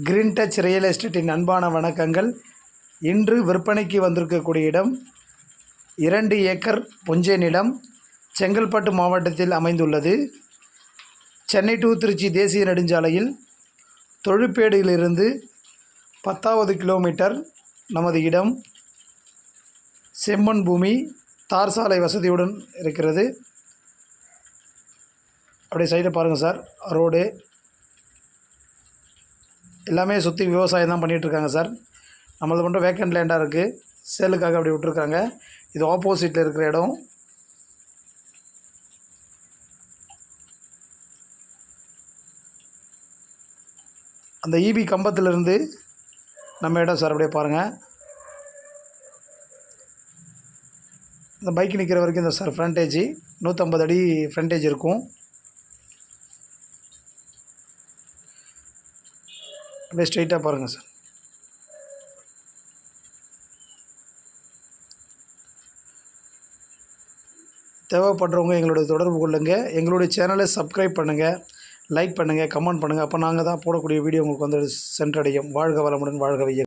Green touch real எஸ்டேட்டின் அன்பான வணக்கங்கள். இன்று விற்பனைக்கு வந்திருக்கக்கூடிய இடம் இரண்டு ஏக்கர் புஞ்சை இடம் செங்கல்பட்டு மாவட்டத்தில் அமைந்துள்ளது. சென்னை டு திருச்சி தேசிய நெடுஞ்சாலையில் தொழுப்பேடியிலிருந்து பத்தாவது கிலோமீட்டர் நமது இடம். செம்மண் பூமி தார் சாலை வசதியுடன் இருக்கிறது. அப்படியே சைடை பாருங்கள் சார். ரோடு எல்லாமே சுற்றி விவசாயம் தான் பண்ணிகிட்ருக்காங்க சார். நம்மளது மட்டும் வேக்கண்ட் லேண்டாக இருக்குது சேலுக்காக அப்படி விட்ருக்காங்க இது ஆப்போசிட்டில் இருக்கிற இடம். அந்த ஈபி கம்பத்திலிருந்து நம்ம இடம் சார் அப்படியே பாருங்கள் இந்த பைக் நிற்கிற வரைக்கும் இந்த சார் ஃப்ரண்டேஜ் நூற்றம்பது அடி ஃப்ரண்டேஜ் இருக்கும். அப்படியே ஸ்ட்ரைட்டாக பாருங்கள் சார் தேவைப்படுறவங்க எங்களுடைய தொடர்பு கொள்ளுங்கள் எங்களுடைய சேனலை சப்ஸ்கிரைப் பண்ணுங்கள் லைக் பண்ணுங்கள் கமெண்ட் பண்ணுங்கள் அப்போ நாங்கள் தான் போடக்கூடிய வீடியோ உங்களுக்கு வந்து சென்றடையும் வாழ்க வளமுடன் வாழ்க வைய